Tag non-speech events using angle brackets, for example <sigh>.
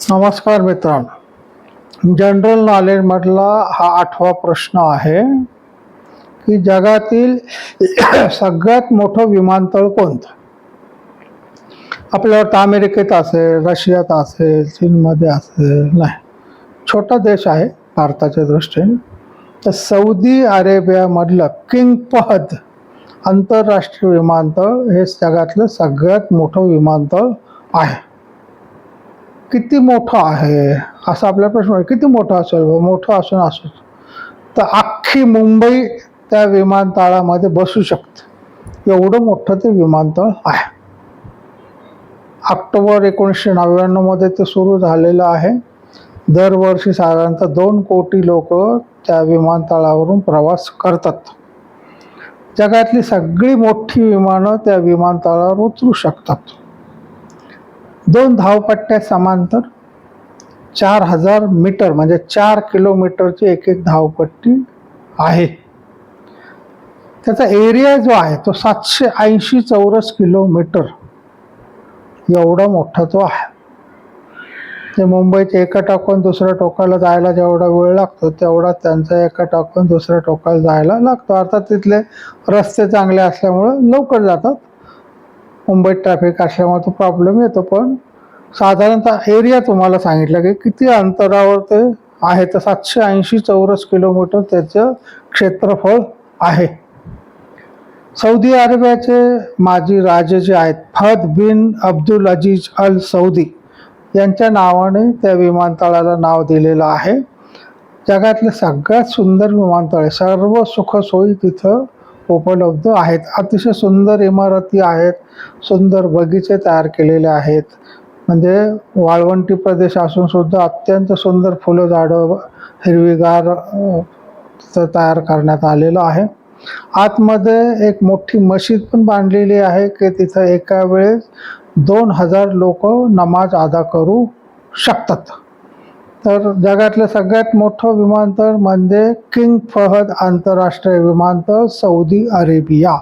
नमस्कार मित्रांनो. जनरल नॉलेजमधला हा आठवा प्रश्न आहे की जगातील <coughs> सगळ्यात मोठं विमानतळ कोणतं? आपल्या वाटतं अमेरिकेत असेल रशियात असेल चीनमध्ये असेल नाही. छोटा देश आहे भारताच्या दृष्टीने. तर सौदी अरेबियामधलं किंग पहद आंतरराष्ट्रीय विमानतळ हे जगातलं सगळ्यात मोठं विमानतळ आहे. किती मोठं आहे? असा आपला प्रश्न आहे. किती मोठं असेल? मोठं असून असेल. तर अख्खी मुंबई त्या विमानतळामध्ये बसू शकते. एवढं मोठं ते विमानतळ आहे. ऑक्टोबर एकोणीसशे नव्याण्णवमध्ये ते सुरू झालेलं आहे. दरवर्षी साधारणतः दोन कोटी लोक त्या विमानतळावरून प्रवास करतात. जगातली सगळी मोठी विमानं त्या विमानतळावर उतरू शकतात. दोन धावपट्ट्या समांतर चार हजार मीटर म्हणजे चार किलोमीटरची एक एक धावपट्टी आहे. त्याचा एरिया जो आहे तो सातशे ऐंशी चौरस किलोमीटर. एवढा मोठा तो आहे. ते मुंबईच्या एका टोकाहून दुसऱ्या टोकाला जायला जेवढा वेळ लागतो तेवढा त्यांचा एका टोकाहून दुसऱ्या टोकाला जायला लागतो. अर्थात तिथले रस्ते चांगले असल्यामुळं लवकर जातात. मुंबईत ट्रॅफिक असल्यामुळे तो प्रॉब्लेम येतो पण साधारणतः एरिया तुम्हाला सांगितलं की किती अंतरावर ते आहे तर सातशे ऐंशी चौरस किलोमीटर त्याचं क्षेत्रफळ आहे. सौदी अरेबियाचे माजी राजे जे आहेत Fahd bin Abdul Aziz Al Saudi यांच्या नावाने त्या विमानतळाला नाव दिलेलं आहे. जगातले सगळ्यात सुंदर विमानतळ आहे. सर्व सुखसोयी तिथं उपलब्ध आहेत. अतिशय सुंदर इमारती आहेत. सुंदर बगीचे तयार केलेले आहेत. म्हणजे वाळवंटी प्रदेश असून सुद्धा अत्यंत सुंदर फुलं झाडं हिरवीगार तयार करण्यात आलेलं आहे. आतमध्ये एक मोठी मशीद पण बांधलेली आहे की तिथं एका वेळेस दोन हजार लोक नमाज अदा करू शकतात. तर जगातलं सगळ्यात मोठं विमानतळ म्हणजे किंग फहद आंतरराष्ट्रीय विमानतळ सौदी अरेबिया.